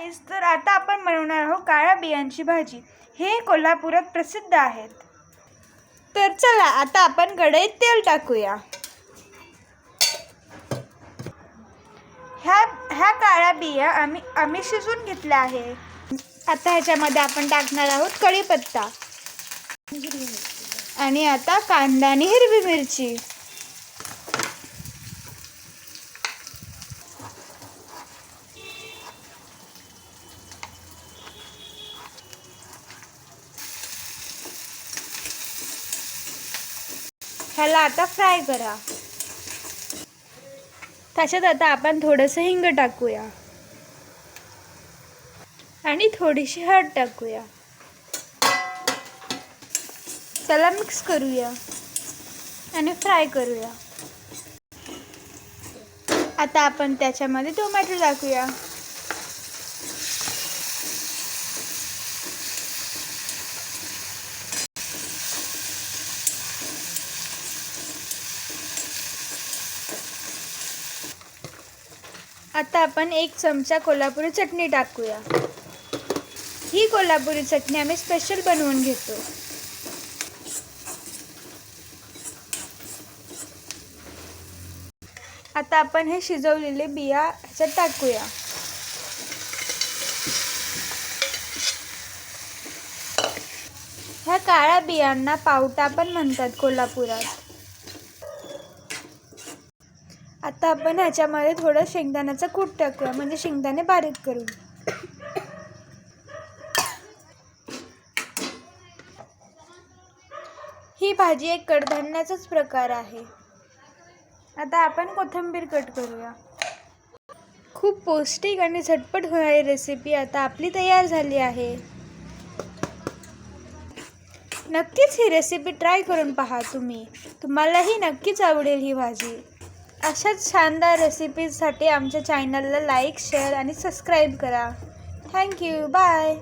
Guys, तर आता आपण बनवणार आहोत काळ्या बियांची भाजी. हे कोल्हापुरात प्रसिद्ध आहेत. तर चला आता आपण कढईत तेल टाकूया. ह्या ह्या काळ्या बिया आम्ही आम्ही शिजून घेतल्या आहे. आता ह्याच्यामध्ये आपण टाकणार आहोत कढीपत्ता. आणि आता कांदा आणि हिरवी मिरची. ह्याला आता फ्राय करा. त्याच्यात आता आपण थोडंसं हिंग टाकूया. आणि थोडीशी हळद टाकूया. त्याला मिक्स करूया. आणि फ्राय करूया. आता आपण त्याच्यामध्ये टोमॅटो टाकूया. आता आपण एक चमचा कोल्हापुरी चटणी टाकूया. ही कोल्हापुरी चटणी आम्ही स्पेशल बनवून घेतो. आता आपण हे शिजवलेले बिया ह्याच्यात टाकूया. ह्या काळ्या बियांना पावटा पण म्हणतात कोल्हापुरात. आता आपण ह्याच्यामध्ये थोडं शेंगदाण्याचं कूट टाकूया. म्हणजे शेंगदाणे बारीक करू ही भाजी एक कडधान्याचाच प्रकार आहे. आता आपण कोथिंबीर कट करूया. खूप पौष्टिक आणि झटपट होणारी रेसिपी आता आपली तयार झाली आहे. नक्कीच ही रेसिपी ट्राय करून पहा तुम्ही. तुम्हालाही नक्कीच आवडेल ही भाजी. अशाच शानदार रेसिपीजसाठी आमच्या चॅनलला लाईक शेअर आणि सबस्क्राईब करा. Thank you bye